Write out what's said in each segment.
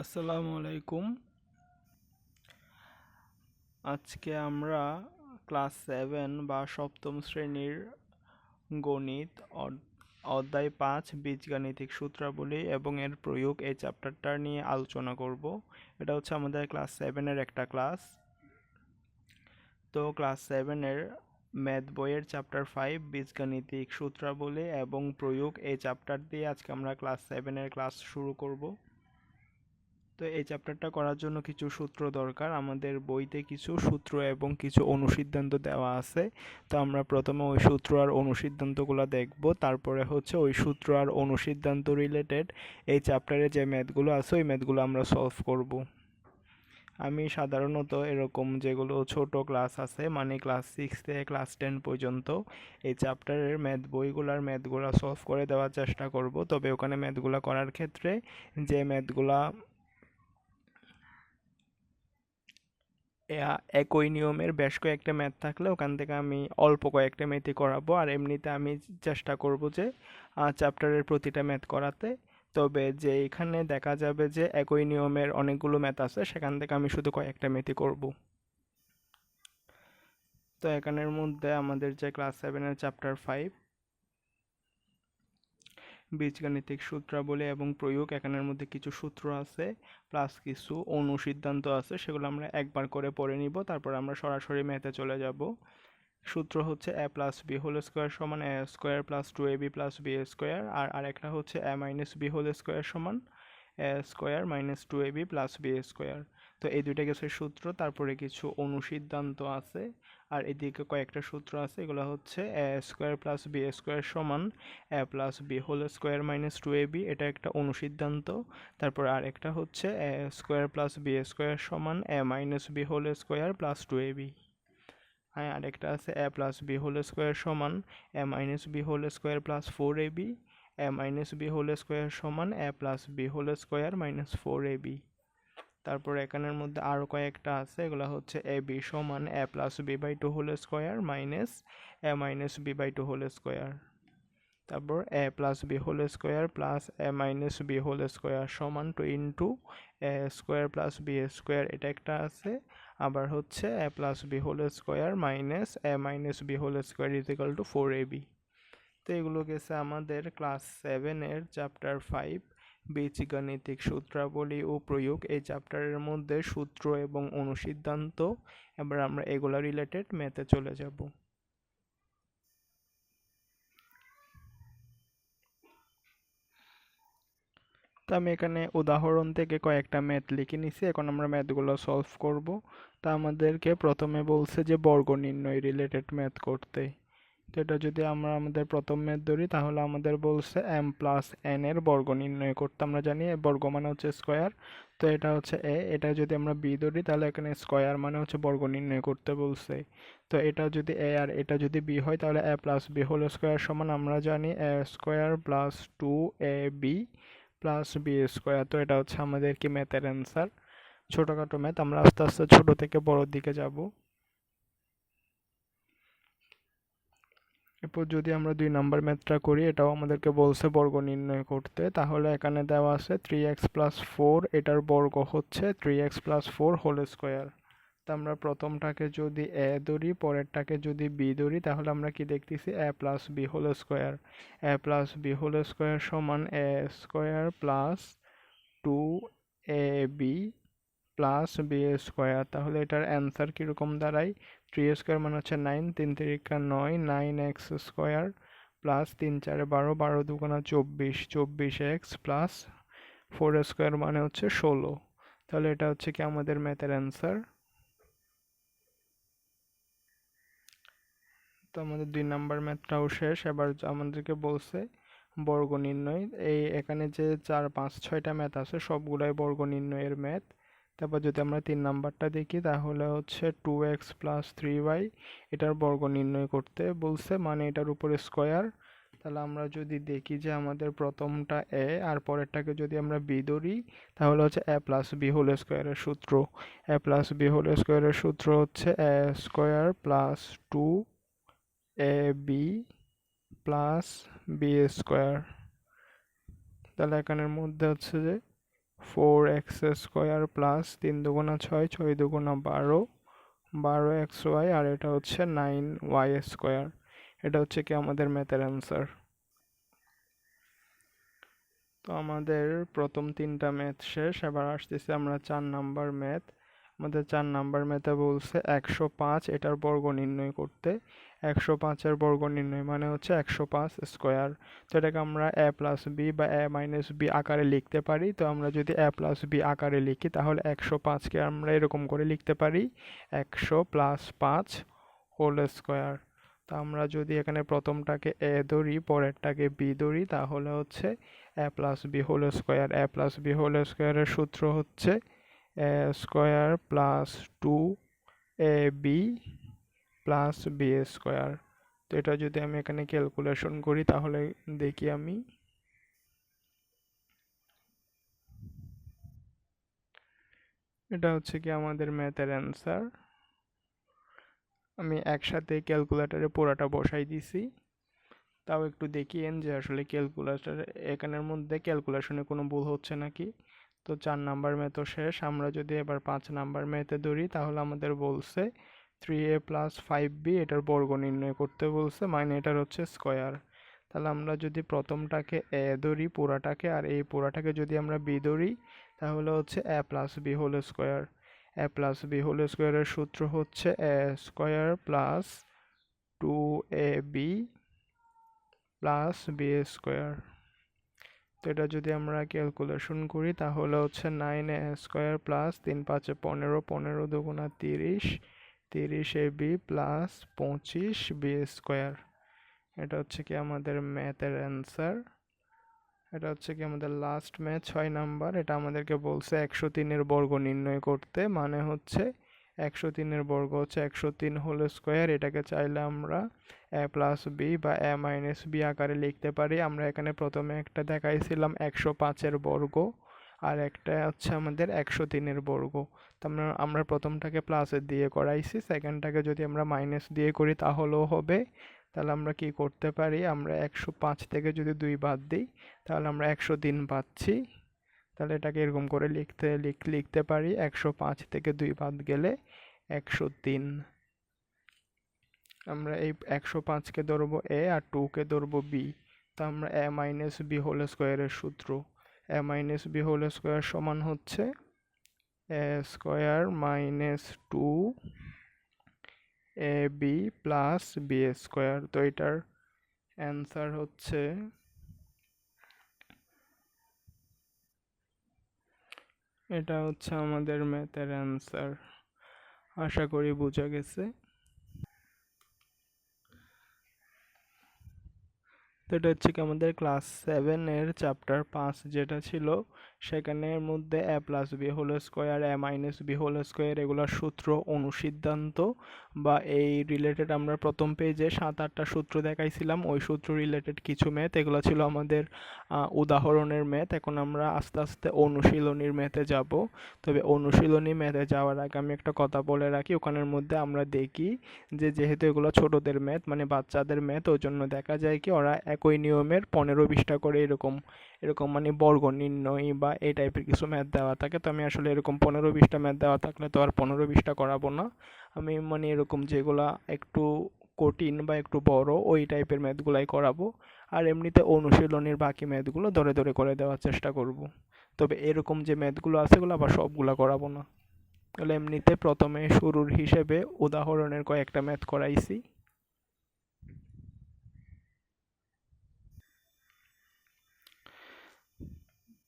আসসালামু আলাইকুম। আজকে আমরা ক্লাস সেভেন বা সপ্তম শ্রেণির গণিত অধ্যায় পাঁচ বীজগাণিতিক সূত্রাবলী এবং এর প্রয়োগ এই চ্যাপ্টারটা নিয়ে আলোচনা করব। এটা হচ্ছে আমাদের ক্লাস সেভেনের একটা ক্লাস। তো ক্লাস সেভেনের ম্যাথ বইয়ের চ্যাপ্টার ফাইভ বীজগাণিতিক সূত্রাবলী এবং প্রয়োগ এই চ্যাপ্টার দিয়ে আজকে আমরা ক্লাস সেভেনের ক্লাস শুরু করব। তো এই চ্যাপ্টারটা করার জন্য কিছু সূত্র দরকার। আমাদের বইতে কিছু সূত্র এবং কিছু অনুসিদ্ধান্ত দেওয়া আছে। তো আমরা প্রথমে ওই সূত্র আর অনুসিদ্ধান্তগুলো দেখব। তারপরে হচ্ছে ওই সূত্র আর অনুসিদ্ধান্ত রিলেটেড এই চ্যাপ্টারে যে ম্যাথগুলো আছে, ওই ম্যাথগুলো আমরা সলভ করব। আমি সাধারণত এরকম যেগুলো ছোট ক্লাস আছে মানে ক্লাস সিক্স থেকে ক্লাস টেন পর্যন্ত, এই চ্যাপ্টারের ম্যাথ বইগুলার ম্যাথগুলো সলভ করে দেওয়ার চেষ্টা করব। তবে ওখানে ম্যাথগুলো করার ক্ষেত্রে যে ম্যাথগুলা একই নিয়মের বেশ কয়েকটা ম্যাথ থাকলে ওখান থেকে আমি অল্প কয়েকটা ম্যাথই করাবো। আর এমনিতে আমি চেষ্টা করব যে চ্যাপ্টারের প্রতিটা ম্যাথ করাতে। তবে যে এখানে দেখা যাবে যে, একই নিয়মের অনেকগুলো ম্যাথ আছে, সেখান থেকে আমি শুধু কয়েকটা ম্যাথই করব। তো এখানের মধ্যে আমাদের যে ক্লাস সেভেনের চ্যাপ্টার ফাইভ বীজগাণিতিক সূত্রাবলী এবং প্রয়োগ, এখানের মধ্যে কিছু সূত্র আছে প্লাস কিছু অনুসিদ্ধান্ত আছে, সেগুলো আমরা একবার করে পড়ে নিব, তারপর আমরা সরাসরি ম্যাথে চলে যাব। সূত্র হচ্ছে A plus B whole square সমান A square plus two A B plus B square আর আরেকটা হচ্ছে A minus B whole square সমান A square minus two A B plus B square তো এই দুইটা গেছে সূত্র, তারপরে কিছু অনুসিদ্ধান্ত আছে। আর এদিকে কয়েকটা সূত্র আছে, এগুলো হচ্ছে A square plus B square সমান, A plus B whole square minus two A B, এটা একটা অনুসিদ্ধান্ত। তারপর আর একটা হচ্ছে A square plus B square সমান, A minus B whole square plus two A B. হ্যাঁ আরেকটা আছে, A plus B whole square সমান, A minus B whole square plus four A B, A minus B whole square সমান, A plus B whole square minus four A B. তারপর এখানের মধ্যে আরও কয়েকটা আছে, এগুলো হচ্ছে এ বি সমান A plus B by two whole square minus A minus B by two whole square. তারপর A plus B whole square plus A minus B whole square সমান two into A square plus B square, এটা একটা আছে। আবার হচ্ছে A plus B whole square minus A minus B whole square is equal to four A B. তো এগুলো গেছে আমাদের ক্লাস সেভেনের চ্যাপ্টার ফাইভ। বীজগাণিতিক সূত্রাবলী ও প্রয়োগ এই চ্যাপ্টারের মধ্যে সূত্র এবং অনুসিদ্ধান্ত। এবার আমরা এগুলো রিলেটেড ম্যাথে চলে যাব। তো আমি এখানে উদাহরণ থেকে কয়েকটা ম্যাথ লিখে নিছি। এখন আমরা ম্যাথগুলো সলভ করব। তা আমাদেরকে প্রথমে বলছে যে বর্গ নির্ণয় রিলেটেড ম্যাথ করতে। তো এটা যদি আমরা আমাদের প্রথম ম্যাথ ধরি, তাহলে আমাদের বলছে এম প্লাস এন এর বর্গ নির্ণয় করতে আমরা জানি বর্গ মানে হচ্ছে স্কোয়ার তো এটা হচ্ছে এ এটা যদি আমরা বি ধরি, তাহলে এখানে স্কোয়ার মানে হচ্ছে বর্গ নির্ণয় করতে বলছে। তো এটা যদি এ আর এটা যদি বি হয়, তাহলে A plus B whole square সমান আমরা জানি A square plus two A B plus B square তো এটা হচ্ছে আমাদের কি ম্যাথের অ্যান্সার ছোটোখাটো ম্যাথ আমরা আস্তে আস্তে ছোট থেকে বড়োর দিকে যাব। এরপর যদি আমরা দুই নাম্বার ম্যাথটা করি, এটাও আমাদেরকে বলছে বর্গ নির্ণয় করতে। তাহলে এখানে দেওয়া আছে থ্রি এক্স প্লাস ফোর এটার বর্গ হচ্ছে three X plus four whole square তা আমরা প্রথমটাকে যদি এ ধরি, পরেরটাকে যদি বি ধরি, তাহলে আমরা কি দেখতেছি? A plus B whole square A plus B whole square সমান A square plus two A B plus B square, তাহলে এটার অ্যান্সার কীরকম দাঁড়ায়? থ্রি স্কোয়ার মানে হচ্ছে নাইন, তিন তিরিকা নয়, নাইন এক্স স্কোয়ার প্লাস তিন চারে বারো বারো দুগুণা চব্বিশ চব্বিশ এক্স প্লাস ফোর স্কোয়ার মানে হচ্ছে ষোলো। তাহলে এটা হচ্ছে কি আমাদের ম্যাথের অ্যান্সার? তো আমাদের দুই নাম্বার ম্যাথটাও শেষ, এবার আমাদেরকে বলছে বর্গ নির্ণয়। এই এখানে যে চার, পাঁচ, ছয়টা ম্যাথ আছে, সবগুলাই বর্গ নির্ণয়ের ম্যাথ। তারপর যদি আমরা তিন নাম্বারটা দেখি, তাহলে হচ্ছে two X plus three Y এটার বর্গ নির্ণয় করতে বলছে মানে এটার উপরে স্কোয়ার তাহলে আমরা যদি দেখি যে আমাদের প্রথমটা এ আর পরেরটাকে যদি আমরা বি ধরি, তাহলে হচ্ছে এ প্লাস বি হোল স্কোয়ারের সূত্র। এ প্লাস বি হোল স্কোয়ারের সূত্র হচ্ছে A square plus two A B plus B square তাহলে এখানের মধ্যে হচ্ছে যে ফোর এক্স স্কোয়ার প্লাস তিন দুগুণা ছয় ছয় দুগুণা বারো বারো এক্স ওয়াই, আর এটা হচ্ছে নাইন ওয়াই স্কোয়ার। এটা হচ্ছে কি আমাদের ম্যাথের অ্যান্সার। তো আমাদের প্রথম তিনটা ম্যাথ শেষ, এবার আসতেছি আমরা চার নাম্বার ম্যাথ। আমাদের চার নাম্বার ম্যাথে বলছে একশো পাঁচ, এটার বর্গ নির্ণয় করতে। একশো পাঁচের বর্গ নির্ণয় মানে হচ্ছে একশো পাঁচ স্কোয়ার তো এটাকে আমরা এ প্লাস বি বা এ মাইনাস বি আকারে লিখতে পারি। তো আমরা যদি এ প্লাস বি আকারে লিখি, তাহলে একশো পাঁচকে আমরা এরকম করে লিখতে পারি। একশো প্লাস পাঁচ হোল স্কোয়ার তো আমরা যদি এখানে প্রথমটাকে এ ধরি, পরেরটাকে বি ধরি, তাহলে হচ্ছে A plus B whole square A plus B whole স্কোয়ারের সূত্র হচ্ছে square plus two A B plus B square. তো এটা যদি আমি এখানে ক্যালকুলেশন করি, তাহলে দেখি আমি। এটা হচ্ছে কি আমাদের ম্যাথের অ্যান্সার। আমি একসাথে ক্যালকুলেটারে পুরাটা বসাই দিছি। তাও একটু দেখিয়েন যে আসলে ক্যালকুলেটর এখানের মধ্যে ক্যালকুলেশনে কোনো ভুল হচ্ছে নাকি। তো চার নাম্বার ম্যাথও শেষ। আমরা যদি এবার পাঁচ নাম্বার ম্যাথে ধরি, তাহলে আমাদের বলছে three A plus five B এটার বর্গ নির্ণয় করতে বলছে মানে এটার হচ্ছে স্কোয়ার তাহলে আমরা যদি প্রথমটাকে এ ধরি, পুরাটাকে, আর এই পুরাটাকে যদি আমরা বি ধরি, তাহলে হচ্ছে A plus B whole square A plus B whole স্কোয়ারের সূত্র হচ্ছে A square plus two A B plus B square তো এটা যদি আমরা ক্যালকুলেশন করি, তাহলে হচ্ছে নাইন স্কোয়ার প্লাস তিন পাঁচে পনেরো পনেরো দুগুণা তিরিশ তিরিশ এ বি প্লাস পঁচিশ বি স্কোয়ার এটা হচ্ছে কি আমাদের ম্যাথের অ্যান্সার এটা হচ্ছে কি আমাদের লাস্ট ম্যাথ ছয় নাম্বার এটা আমাদেরকে বলছে একশো তিনের বর্গ নির্ণয় করতে মানে হচ্ছে একশো তিনের বর্গ হচ্ছে একশো তিন হোল স্কোয়ার। এটাকে চাইলে আমরা এ প্লাস বি বা এ মাইনাস বি আকারে লিখতে পারি। আমরা এখানে প্রথমে একটা দেখাইছিলাম একশো পাঁচের বর্গ আর একটা হচ্ছে আমাদের একশো তিনের বর্গ। তো আমরা আমরা প্রথমটাকে প্লাসের দিয়ে করাইছি, সেকেন্ডটাকে যদি আমরা মাইনাস দিয়ে করি তাহলেও হবে। তাহলে আমরা কি করতে পারি? আমরা একশো পাঁচ থেকে যদি দুই বাদ দিই, তাহলে আমরা একশো তিন পাচ্ছি। তাহলে এটাকে এরকম করে লিখতে, লিখ, লিখতে পারি। একশো পাঁচ থেকে দুই বাদ গেলে একশো তিন। আমরা এই একশো পাঁচকে ধরবো এ আর টুকে ধরবো বি। তো আমরা এ মাইনাস বি হোল স্কোয়ারের সূত্র। A minus B whole square সমান হচ্ছে A square minus two A B plus B square. তো এটার অ্যান্সার হচ্ছে এটা হচ্ছে আমাদের ম্যাথের অ্যান্সার। আশা করি বোঝা গেছে। তো এটা হচ্ছে কি আমাদের ক্লাস সেভেনের চ্যাপ্টার পাঁচ যেটা ছিল সেখানের মধ্যে A plus B whole square A minus B whole square এগুলোর সূত্র অনুসিদ্ধান্ত বা এই রিলেটেড আমরা প্রথম পেজে সাত, আটটা সূত্র দেখাইছিলাম। ওই সূত্র রিলেটেড কিছু ম্যাথ এগুলো ছিল আমাদের উদাহরণের ম্যাথ এখন আমরা আস্তে আস্তে অনুশীলনীর ম্যাথে যাব। তবে অনুশীলনী ম্যাথে যাওয়ার আগে আমি একটা কথা বলে রাখি। ওখানের মধ্যে আমরা দেখি যে যেহেতু এগুলো ছোটদের ম্যাথ মানে বাচ্চাদের ম্যাথ ওই জন্য দেখা যায় কি ওরা একই নিয়মের পনেরো, বিশটা করে এরকম এরকম মানে বর্গ নির্ণয় বা এই টাইপের কিছু ম্যাথ দেওয়া থাকে, তো আমি আসলে এরকম পনেরো বিশটা ম্যাথ দেওয়া থাকলে তো আর পনেরো বিশটা করাবো না। আমি মানে এরকম যেগুলা একটু কঠিন বা একটু বড়, ওই টাইপের ম্যাথগুলাই করাবো। আর এমনিতে অনুশীলনের বাকি ম্যাথগুলো ধরে ধরে করে দেওয়ার চেষ্টা করব। তবে এরকম যে ম্যাথগুলো আছে ওগুলো আবার সবগুলো করাবো না। তাহলে এমনিতে প্রথমে শুরুর হিসেবে উদাহরণের কয়েকটা ম্যাথ করাইছি।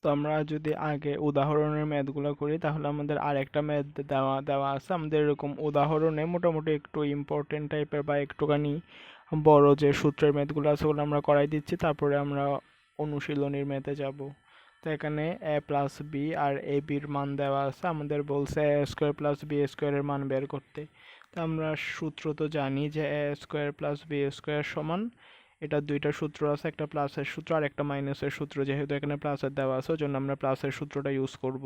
তো আমরা যদি আগে উদাহরণের ম্যাথগুলো করি, তাহলে আমাদের আরেকটা ম্যাথ দেওয়া দেওয়া আছে। আমাদের এরকম উদাহরণে মোটামুটি একটু ইম্পর্টেন্ট টাইপের বা একটুখানি বড় যে সূত্রের ম্যাথগুলো আছে ওগুলো আমরা করাই দিচ্ছি, তারপরে আমরা অনুশীলনীর ম্যাথে যাব। তো এখানে এ প্লাস বি আর এ বির মান দেওয়া আছে। আমাদের বলছে এ স্কোয়ার প্লাস বি স্কোয়ারের মান বের করতে। তো আমরা সূত্র তো জানি যে A square plus B square সমান এটা দুইটা সূত্র আছে, একটা প্লাসের সূত্র আর একটা মাইনাসের সূত্র। যেহেতু এখানে প্লাসের দেওয়া আছে জন্য আমরা প্লাসের সূত্রটা ইউজ করব।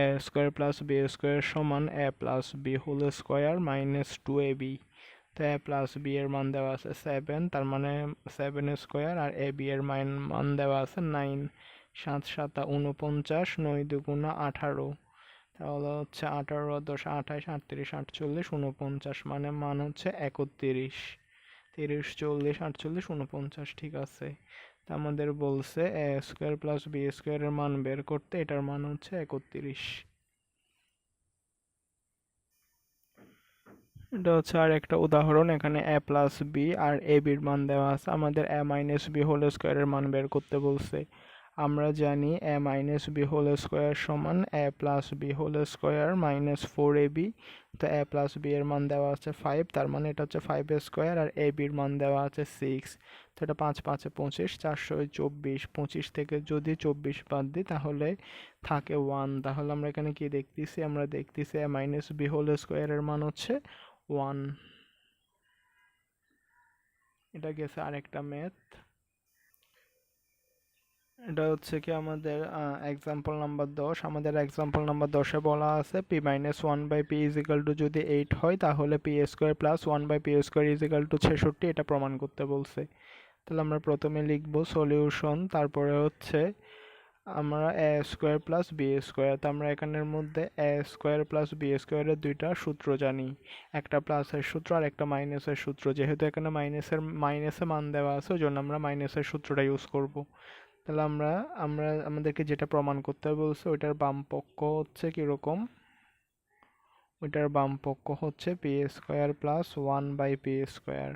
A square plus B square সমান A plus B whole square minus two A B তো এ প্লাস বি এর মান দেওয়া আছে সেভেন তার মানে সেভেন স্কোয়ার আর এ বি এর মান মান দেওয়া আছে নাইন সাত সাতা উনপঞ্চাশ নয় দুগুণা আঠারো। তাহলে হচ্ছে আঠারো দশ আঠাশ, আটত্রিশ, আটচল্লিশ উনপঞ্চাশ মানে মান হচ্ছে একত্রিশ। তিরিশ, চল্লিশ, আটচল্লিশ উনপঞ্চাশ ঠিক আছে। তা আমাদের বলছে এ স্কোয়ার প্লাস বি স্কোয়ারের মান বের করতে এটার মান হচ্ছে একত্রিশ। এটা হচ্ছে আর একটা উদাহরণ, এখানে এ প্লাস বি আর এ বির মান দেওয়া আছে। আমাদের এ মাইনাস বি হোল স্কোয়ারের মান বের করতে বলছে। আমরা জানি A minus B whole square সমান A plus B whole square minus four A B তো এ প্লাস বি এর মান দেওয়া আছে ফাইভ তার মানে এটা হচ্ছে ফাইভ স্কোয়ার আর এ বির মান দেওয়া আছে সিক্স তো এটা পাঁচ, পাঁচে পঁচিশ, চারশো চব্বিশ, পঁচিশ থেকে যদি চব্বিশ বাদ দিই তাহলে থাকে ওয়ান তাহলে আমরা এখানে কি দেখতেছি? আমরা দেখতেছি এ মাইনাস বি হোল স্কোয়ারের মান হচ্ছে ওয়ান এটা গেছে আরেকটা ম্যাথ এটা হচ্ছে কি আমাদের এক্সাম্পল নাম্বার দশ। আমাদের এক্সাম্পল নাম্বার দশে বলা আছে P minus one by P is equal to যদি এইট হয়, তাহলে P square plus one by P square is equal to ছেষট্টি, এটা প্রমাণ করতে বলছে। তাহলে আমরা প্রথমে লিখব সলিউশন তারপরে হচ্ছে আমরা A square plus B square তো আমরা এখানের মধ্যে এ স্কোয়ার প্লাস বি স্কোয়ারের দুইটা সূত্র জানি। একটা প্লাসের সূত্র আর একটা মাইনাসের সূত্র। যেহেতু এখানে মাইনাসের মাইনাসে মান দেওয়া আছে, ওই জন্য আমরা মাইনাসের সূত্রটা ইউজ করব। তাহলে আমরা আমরা, আমাদেরকে যেটা প্রমাণ করতে হবে বলছে, ওইটার বাম পক্ষ হচ্ছে কীরকম? ওইটার বাম পক্ষ হচ্ছে P square plus one by P square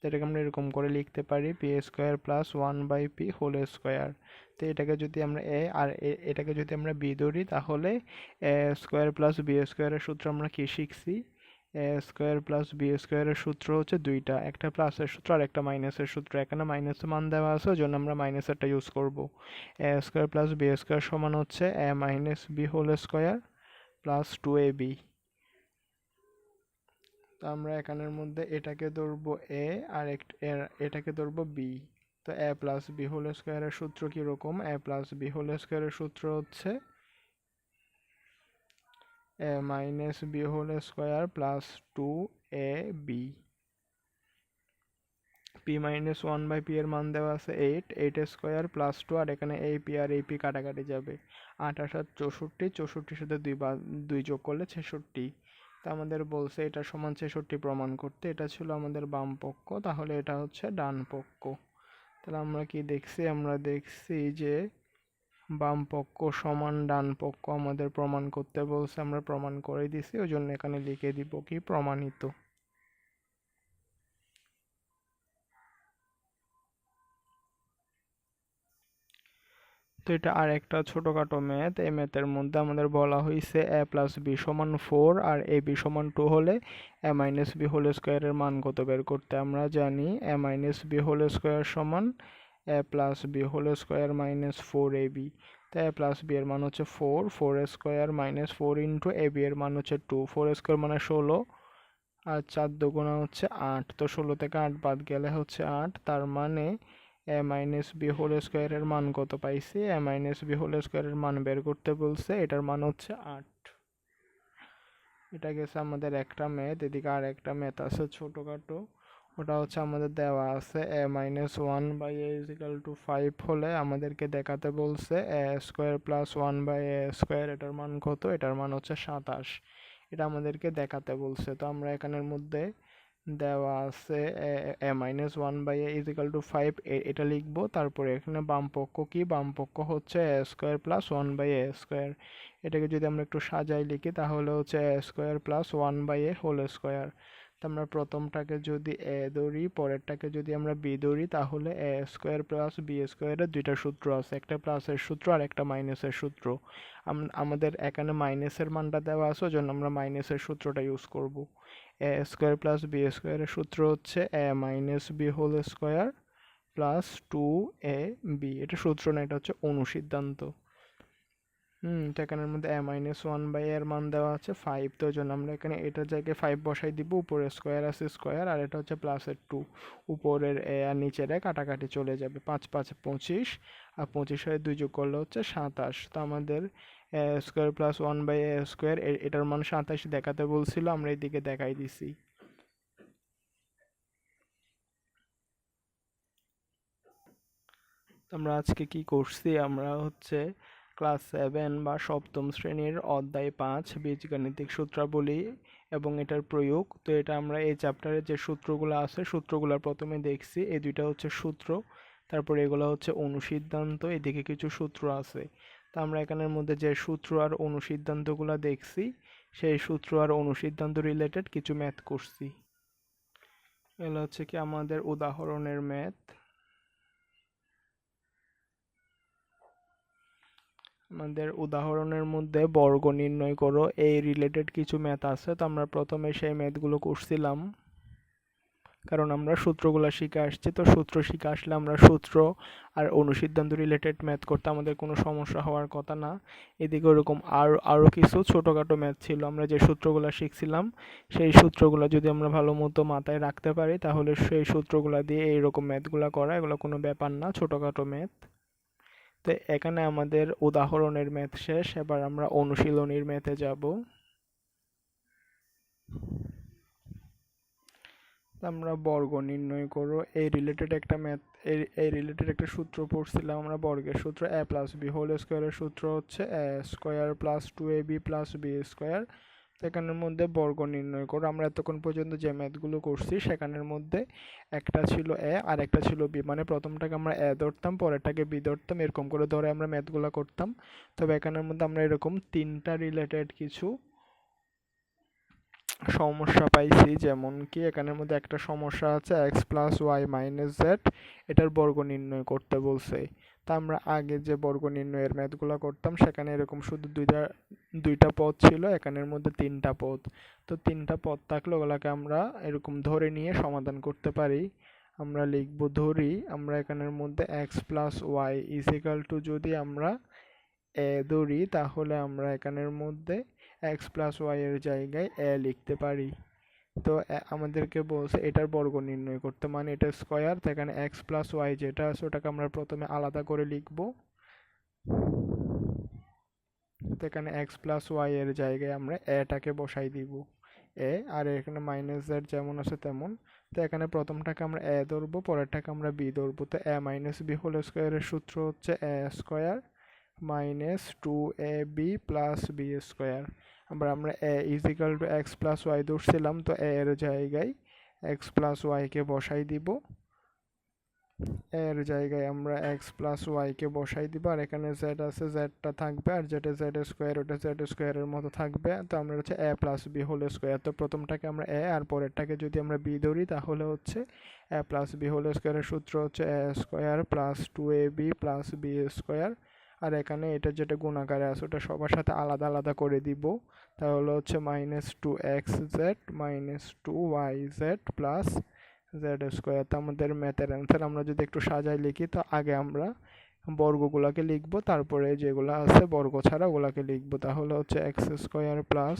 যেটাকে আমরা এরকম করে লিখতে পারি P square plus one by P whole square তো এটাকে যদি আমরা এ আর এটাকে যদি আমরা বি ধরি, তাহলে এ স্কোয়ার প্লাস বি স্কোয়ারের সূত্র আমরা কী শিখছি? এ স্কোয়ার প্লাস বি স্কোয়ারের সূত্র হচ্ছে দুইটা, একটা প্লাসের সূত্র আর একটা মাইনাসের সূত্র। এখানে মাইনাসের মান দেওয়া আছে, ওই জন্য আমরা মাইনাসেরটা ইউজ করব। A square plus B square সমান হচ্ছে A minus B whole square plus two A B তো আমরা এখানের মধ্যে এটাকে ধরবো এ আর এটাকে ধরবো বি তো এ প্লাস বি হোল স্কোয়ারের সূত্র কীরকম? এ প্লাস বি হোল স্কোয়ারের সূত্র হচ্ছে A minus B whole square plus two A B P minus one by P এর মান দেওয়া আছে eight eight square plus two আর এখানে এই পি আর এই পি কাটাকাটি যাবে। আঠাশ আর চৌষট্টি চৌষট্টির সাথে দুই বা দুই যোগ করলে ছেষট্টি। তা আমাদের বলছে এটা সমান ছেষট্টি প্রমাণ করতে। এটা ছিল আমাদের বাম পক্ষ, তাহলে এটা হচ্ছে ডান পক্ষ। তাহলে আমরা কি দেখছি? আমরা দেখছি যে বাম পক্ষ সমান, ডান পক্ষ আমাদের প্রমাণ করতে বলছে, আমরা প্রমাণ করে দিছি ওই জন্য এখানে লিখে দিব কি প্রমাণিত। তো এটা আর একটা ছোটোখাটো ম্যাথ এই ম্যাথের মধ্যে আমাদের বলা হয়েছে এ প্লাস বি সমান ফোর আর এ বি সমান টু হলে এ মাইনাস বি হোল স্কোয়ারের মান কত বের করতে আমরা জানি? A minus B whole square সমান A plus B whole square minus four A B তো এ প্লাস বি এর মান হচ্ছে four four square minus four into A B এর মান হচ্ছে টু ফোর স্কোয়ার মানে ষোলো, আর চার দুগুণা হচ্ছে আট, তো ষোলো থেকে আট বাদ গেলে হচ্ছে আট, তার মানে এ মাইনাস বি হোল স্কোয়ারের মান কত পাইছি? এ মাইনাস বি হোল স্কোয়ারের মান বের করতে বলছে, এটার মান হচ্ছে আট। এটা গেছে আমাদের একটা ম্যাথ এদিকে আর একটা ম্যাথ আছে ছোটোখাটো। ওটা হচ্ছে আমাদের দেওয়া আছে, A minus one by A is equal to five হলে আমাদেরকে দেখাতে বলছে, A square plus one by A square এটার মান কত? এটার মান হচ্ছে সাতাশ। এটা আমাদেরকে দেখাতে বলছে। তো আমরা এখানের মধ্যে দেওয়া আছে, A minus one by A is equal to five এটা লিখব। তারপরে এখানে বাম পক্ষ কি? বাম পক্ষ হচ্ছে A square plus one by A square এটাকে যদি আমরা একটু সাজাই লিখি, তাহলে হচ্ছে A square plus one by A whole square আমরা প্রথমটাকে যদি এ ধরি, পরেরটাকে যদি আমরা বি ধরি, তাহলে এ স্কোয়ার প্লাস বি স্কোয়ারের দুইটা সূত্র আছে, একটা প্লাসের সূত্র আর একটা মাইনাসের সূত্র। আমাদের এখানে মাইনাসের মানটা দেওয়া আছে জন্য আমরা মাইনাসের সূত্রটা ইউজ করব। এ স্কোয়ার প্লাস বি স্কোয়ারের সূত্র হচ্ছে A minus B whole square plus two A B. এটা সূত্র না, এটা হচ্ছে অনুসিদ্ধান্ত। হুম, তো এখানের মধ্যে এ মাইনাস ওয়ান বাই এর মান দেওয়া আছে ফাইভ তো জন্য আমরা এখানে এটার জায়গায় ফাইভ বসাই দিব উপরে স্কোয়ার আছে স্কোয়ার আর এটা হচ্ছে প্লাসের টু উপরের এ আর নিচের এ কাটাকাটি চলে যাবে, পাঁচ পাঁচ, পঁচিশ, আর পঁচিশ হয়ে দুই যোগ করলে হচ্ছে সাতাশ, তো আমাদের A square plus one by A square এটার মান সাতাশ দেখাতে বলছিল, আমরা এদিকে দেখাই দিছি। আমরা আজকে কি করছি, আমরা হচ্ছে ক্লাস সেভেন বা সপ্তম শ্রেণির অধ্যায় পাঁচ বীজগাণিতিক সূত্রাবলী এবং এটার প্রয়োগ। তো এটা আমরা এই চ্যাপ্টারে যে সূত্রগুলো আছে সূত্রগুলো প্রথমে দেখছি। এই দুইটা হচ্ছে সূত্র, তারপরে এগুলো হচ্ছে অনুসিদ্ধান্ত, এদিকে কিছু সূত্র আছে। তা আমরা এখানের মধ্যে যে সূত্র আর অনুসিদ্ধান্তগুলো দেখছি, সেই সূত্র আর অনুসিদ্ধান্ত রিলেটেড কিছু ম্যাথ করছি। এগুলো হচ্ছে কি আমাদের উদাহরণের ম্যাথ আমাদের উদাহরণের মধ্যে বর্গ নির্ণয় করো। এই রিলেটেড কিছু ম্যাথ আছে, তো আমরা প্রথমে সেই ম্যাথগুলো করছিলাম কারণ আমরা সূত্রগুলো শিখে আসছি, তো সূত্র শিখে আসলে আমরা সূত্র আর অনুসিদ্ধান্ত রিলেটেড ম্যাথ করতে আমাদের কোনো সমস্যা হওয়ার কথা না। এদিকে ওরকম আর আরও কিছু ছোটোখাটো ম্যাথ ছিল, আমরা যে সূত্রগুলো শিখছিলাম, সেই সূত্রগুলো যদি আমরা ভালো মতো মাথায় রাখতে পারি, তাহলে সেই সূত্রগুলো দিয়ে এইরকম ম্যাথগুলো করা, এগুলো কোনো ব্যাপার না, ছোটোখাটো ম্যাথ তো এখানে আমাদের উদাহরণের ম্যাথ শেষ, এবার আমরা অনুশীলনীর ম্যাথে যাব। আমরা বর্গ নির্ণয় করো। এই রিলেটেড একটা ম্যাথ এই রিলেটেড একটা সূত্র পড়ছিলাম আমরা বর্গের সূত্র এ প্লাস বি হোল স্কোয়ারের সূত্র হচ্ছে A square plus two A B plus B square সেখানের মধ্যে বর্গ নির্ণয় করো। আমরা এতক্ষণ পর্যন্ত যে ম্যাথগুলো করছি, সেখানের মধ্যে একটা ছিল এ আর একটা ছিল বি মানে প্রথমটাকে আমরা এ ধরতাম, পরেরটাকে বি ধরতাম, এরকম করে ধরে আমরা ম্যাথগুলো করতাম। তবে এখানের মধ্যে আমরা এরকম তিনটা রিলেটেড কিছু সমস্যা পাইছি। যেমন কি, এখানের মধ্যে একটা সমস্যা আছে X plus Y minus Z এটার বর্গ নির্ণয় করতে বলছে। তা আমরা আগে যে বর্গ নির্ণয়ের ম্যাথগুলো করতাম, সেখানে এরকম শুধু দুইটা দুইটা পদ ছিল, এখানের মধ্যে তিনটা পদ। তো তিনটা পদ থাকলে ওগুলাকে আমরা এরকম ধরে নিয়ে সমাধান করতে পারি। আমরা লিখব ধরি, আমরা এখানের মধ্যে X plus Y is equal to যদি আমরা এ ধরি, তাহলে আমরা এখানের মধ্যে এক্স প্লাস ওয়াইয়ের জায়গায় এ লিখতে পারি। তো আমাদেরকে বলছে এটার বর্গ নির্ণয় করতে। মানে এটা স্কোয়ার তো এখানে এক্স প্লাস ওয়াই যেটা আছে ওটাকে আমরা প্রথমে আলাদা করে লিখব। তো এখানে এক্স প্লাস ওয়াই এর জায়গায় আমরা এটাকে বসাই দিব। এ, আর এখানে মাইনাস জেড যেমন আছে তেমন। তো এখানে প্রথমটাকে আমরা এ ধরবো, পরেরটাকে আমরা বি ধরবো। তো এ মাইনাস বি হোল স্কোয়ারের সূত্র হচ্ছে A square minus two A B plus B square আবার আমরা A is equal to X plus Y ধরছিলাম, তো এ এর জায়গায় এক্স প্লাস ওয়াইকে বসাই দিব। এর জায়গায় আমরা এক্স প্লাস ওয়াইকে বসাই দিব, আর এখানে জেড আছে জেডটা থাকবে, আর যেটা জেড স্কোয়ার ওটা জেড স্কোয়ারের মতো থাকবে। তো আমরা হচ্ছে A plus B whole square তো প্রথমটাকে আমরা এ আর পরেরটাকে যদি আমরা বি ধরি, তাহলে হচ্ছে এ প্লাস বি হোল স্কোয়ারের সূত্র হচ্ছে A square plus two A B plus B square আর এখানে এটা যেটা গুণাকারে আছে, ওটা সবার সাথে আলাদা আলাদা করে দিব। তাহলে হচ্ছে minus two X Z minus two Y Z plus Z square তো আমাদের ম্যাথের অ্যান্সার আমরা যদি একটু সাজাই লিখি, তো আগে আমরা বর্গগুলোকে লিখব, তারপরে যেগুলো আছে বর্গ ছাড়া ওগুলোকে লিখব। তাহলে হচ্ছে X square plus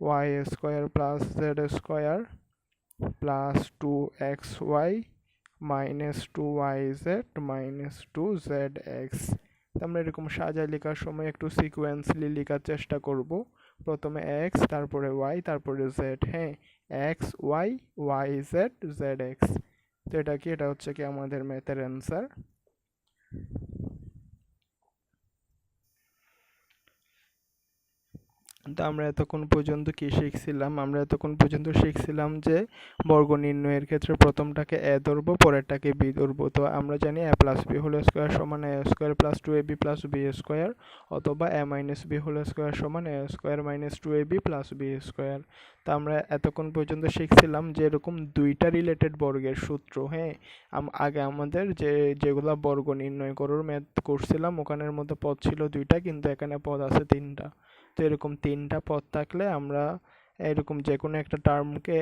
Y square plus Z square plus two X Y minus two Y Z minus two Z X আমরা এরকম সাজায় লেখার সময় একটু সিকোয়েন্সলি লেখার চেষ্টা করব। প্রথমে এক্স তারপরে ওয়াই তারপরে জেড হ্যাঁ? X Y Y Z Z X তো এটা কি? এটা হচ্ছে কি আমাদের ম্যাথের অ্যান্সার তো আমরা এতক্ষণ পর্যন্ত কি শিখছিলাম? আমরা এতক্ষণ পর্যন্ত শিখছিলাম যে বর্গ নির্ণয়ের ক্ষেত্রে প্রথমটাকে এ ধরবো, পরেরটাকে বি ধরবো। তো আমরা জানি A plus B whole square সমান A square plus two A B plus B square অথবা A minus B whole square সমান A square minus two A B plus B square তো আমরা এতক্ষণ পর্যন্ত শিখছিলাম যে এরকম দুইটা রিলেটেড বর্গের সূত্র হ্যাঁ? আগে আমাদের যে, যেগুলা বর্গ নির্ণয় করার ম্যাথ করছিলাম, ওখানের মধ্যে পদ ছিল দুইটা, কিন্তু এখানে পদ আছে তিনটা। তো এরকম তিনটা পদ থাকলে আমরা এরকম যে কোনো একটা টার্মকে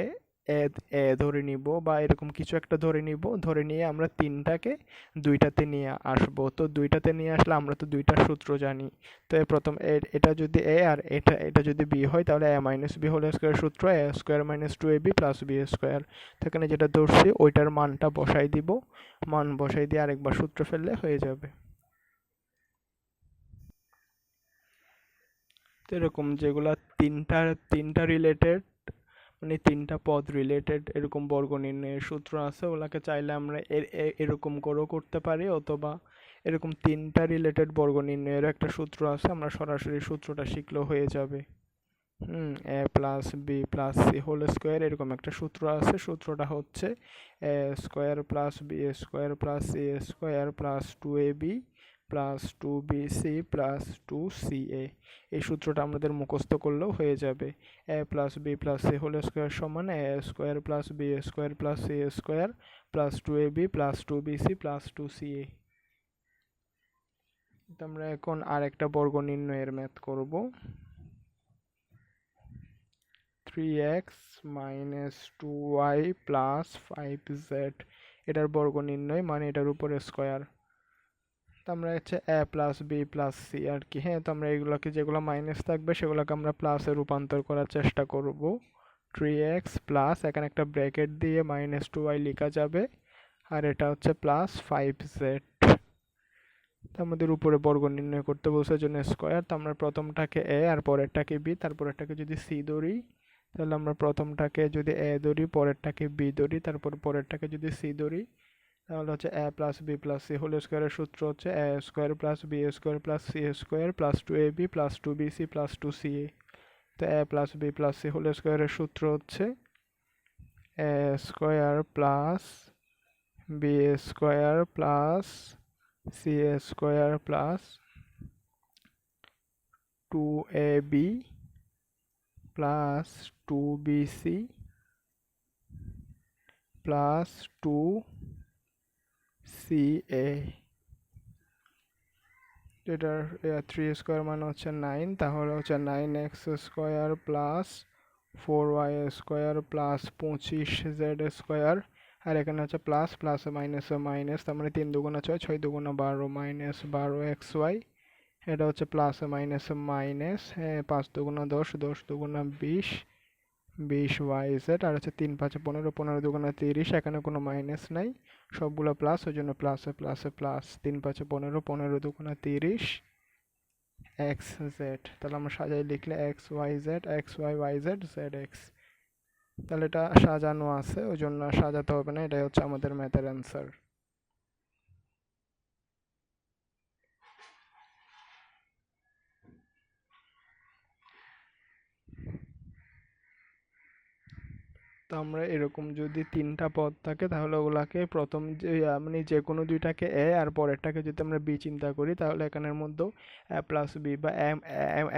এ এ ধরে নিব বা এরকম কিছু একটা ধরে নিব। ধরে নিয়ে আমরা তিনটাকে দুইটাতে নিয়ে আসব। তো দুইটাতে নিয়ে আসলে আমরা তো দুইটা সূত্র জানি। তো প্রথম এটা যদি এ আর এটা এটা যদি বি হয় তাহলে A minus B whole square সূত্র, A square minus two A B plus B square তো এখানে যেটা ধরছি, ওইটার মানটা বসাই দিব। মান বসাই দিয়ে আরেকবার সূত্র ফেললে হয়ে যাবে। এরকম যেগুলা তিনটা তিনটা রিলেটেড মানে তিনটা পদ রিলেটেড এরকম বর্গ নির্ণয়ের সূত্র আছে, ওগুলাকে চাইলে আমরা এর এরকম করেও করতে পারি, অথবা এরকম তিনটা রিলেটেড বর্গ নির্ণয়েরও একটা সূত্র আছে, আমরা সরাসরি সূত্রটা শিখলেও হয়ে যাবে। হুম, A plus B plus C whole square এরকম একটা সূত্র আছে, সূত্রটা হচ্ছে, A square plus B square plus C square plus two A B plus two B C plus two C A এই সূত্রটা আমাদের মুখস্থ করলেও হয়ে যাবে। A plus B plus C whole square সমান A square plus B square plus C square plus two A B plus two B C plus two C A আমরা এখন আর একটা বর্গ নির্ণয়ের ম্যাথ করব। Three X minus two Y plus five Z এটার বর্গ নির্ণয় মানে এটার উপর স্কোয়ার তো আমরা হচ্ছে A plus B plus C আর কি। হ্যাঁ তো আমরা এগুলোকে যেগুলো মাইনাস থাকবে, সেগুলোকে আমরা প্লাসে রূপান্তর করার চেষ্টা করব। থ্রি এক্স প্লাস এখানে একটা ব্র্যাকেট দিয়ে মাইনাস টু ওয়াই লেখা যাবে। আর এটা হচ্ছে প্লাস ফাইভ জেড আমাদের উপরে বর্গ নির্ণয় করতে বলছে জন্য স্কোয়ার তো আমরা প্রথমটাকে এ আর পরেরটাকে বি তারপরেরটাকে যদি সি ধরি, তাহলে আমরা প্রথমটাকে যদি এ ধরি, পরেরটাকে বি ধরি, তারপর পরেরটাকে যদি সি ধরি তাহলে হচ্ছে A plus B plus C whole স্কোয়ারের সূত্র হচ্ছে A square plus B square plus C square plus two A B plus two B C plus two C A তো A plus B plus C whole স্কোয়ারের সূত্র হচ্ছে A square plus B square plus C square plus two A B plus two B C plus two C A. এটার three square মানে হচ্ছে nine তাহলে হচ্ছে nine X square plus four Y square plus পঁচিশ Z square আর এখানে হচ্ছে plus plus minus minus তার মানে তিন দুগুণা ছয় ছয়, দুগুণা বারো মাইনাস বারো এক্স ওয়াই এটা হচ্ছে প্লাস মাইনাস মাইনাস পাঁচ দুগুণা দশ দশ দুগুণা বিশ বিশ ওয়াই জেড আর হচ্ছে তিন পাঁচে পনেরো পনেরো দুগুণা তিরিশ, এখানে কোনো মাইনাস নাই। সবগুলো প্লাস ওই জন্য প্লাসে প্লাসে প্লাস তিন পাঁচে পনেরো পনেরো দুগুণা তিরিশ এক্স জেড তাহলে আমরা সাজাই, লিখলে X Y Z X Y Y Z Z X তাহলে এটা সাজানো আছে, ওই জন্য সাজাতে হবে না, এটাই হচ্ছে আমাদের ম্যাথের অ্যান্সার তো আমরা এরকম যদি তিনটা পদ থাকে, তাহলে ওগুলাকে প্রথম যে মানে যে কোনো দুইটাকে এ আর পরেরটাকে যদি আমরা বি চিন্তা করি, তাহলে এখানের মধ্যেও এ প্লাস বি বা এম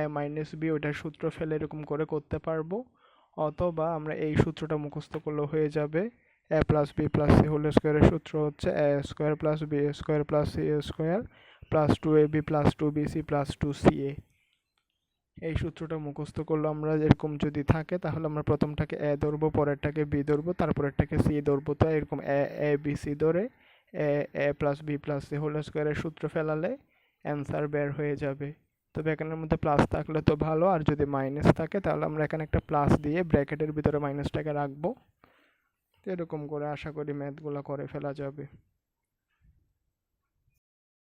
এ মাইনাস বি ওইটার সূত্র ফেলে এরকম করে করতে পারব। অথবা আমরা এই সূত্রটা মুখস্থ করলেও হয়ে যাবে। A plus B plus C whole স্কোয়ারের সূত্র হচ্ছে A square plus B square plus C square plus two A B plus two B C plus two C A এই সূত্রটা মুখস্থ করলে আমরা, এরকম যদি থাকে তাহলে আমরা প্রথমটাকে এ ধরবো, পরেরটাকে বি ধরবো, তারপরেরটাকে সি ধরবো। তো এরকম এ এ, বি, সি ধরে A A plus B plus C whole স্কোয়ারের সূত্র ফেলালে অ্যান্সার বের হয়ে যাবে। তবে এখানের মধ্যে প্লাস থাকলে তো ভালো, আর যদি মাইনাস থাকে তাহলে আমরা এখানে একটা প্লাস দিয়ে ব্র্যাকেটের ভিতরে মাইনাসটাকে রাখব। এরকম করে আশা করি ম্যাথগুলো করে ফেলা যাবে।